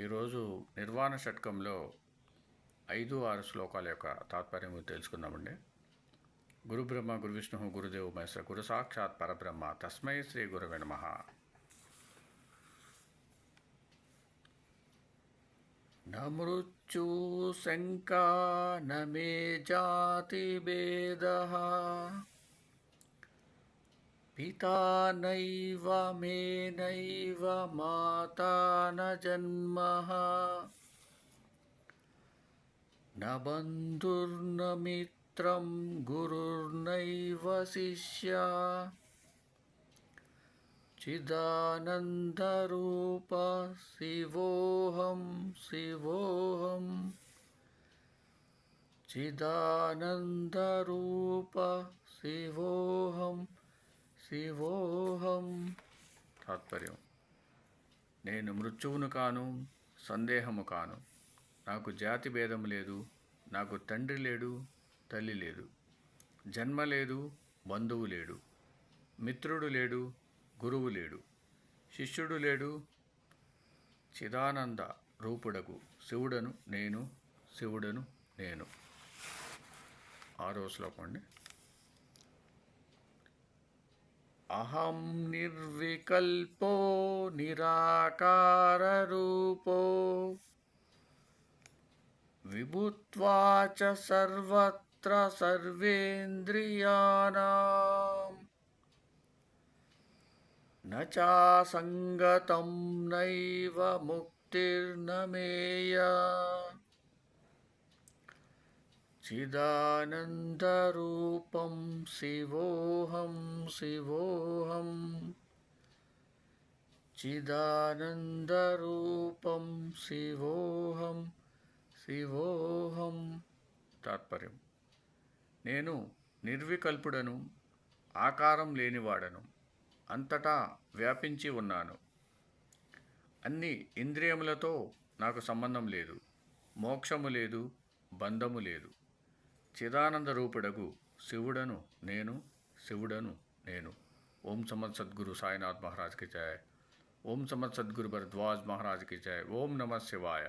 ఈరోజు నిర్వాణ షట్కంలో ఐదు ఆరు శ్లోకాల యొక్క తాత్పర్యం తెలుసుకుందామండి. గురు బ్రహ్మ గురు విష్ణు గురుదేవు మహేశ్వర గురు సాక్షాత్ పరబ్రహ్మ తస్మై శ్రీ గురువే నమ. నమృత్యు శంకా నమే జాతి భేద. पिता नैव, मे नैव, माता न जन्मः। न बन्धुर्न मित्रं, गुरुर्नैव शिष्या। चिदानन्दरूप शिवोऽहं शिवोऽहम् चिदानन्दरूप शिवोऽहम् శివోహం తాత్పర్యం. నేను మృత్యువును కాను సందేహము కాను. నాకు జాతి భేదం లేదు నాకు తండ్రి లేడు తల్లి లేదు. జన్మ లేదు బంధువు లేడు. మిత్రుడు లేడు గురువు లేడు. శిష్యుడు లేడు చిదానంద రూపుడకు శివుడను నేను శివుడను నేను. ఆరో శ్లోకం అండి. అహం నిర్వికల్పో నిరాకారరూపో. విభుత్వాచ సర్వత్ర సర్వేంద్రియాణం. సంగతం నైవ ముక్తిర్నమేయ. చిదానందరూపం శివోహం. शिवोऽहं शिवोऽहं చిదానందరూపం శివోహం శివోహం తాత్పర్యం నేను నిర్వికల్పుడను ఆకారం లేనివాడను అంతటా వ్యాపించి ఉన్నాను అన్ని ఇంద్రియములతో నాకు సంబంధం లేదు మోక్షము లేదు బంధము లేదు చిదానంద రూపుడగు శివుడను నేను శివుడను नैन ओम समत् सदगुरु साईनाथ महाराज की जय ओम समत् सदगुरु भरद्वाज महाराज की जय ओम नमः शिवाय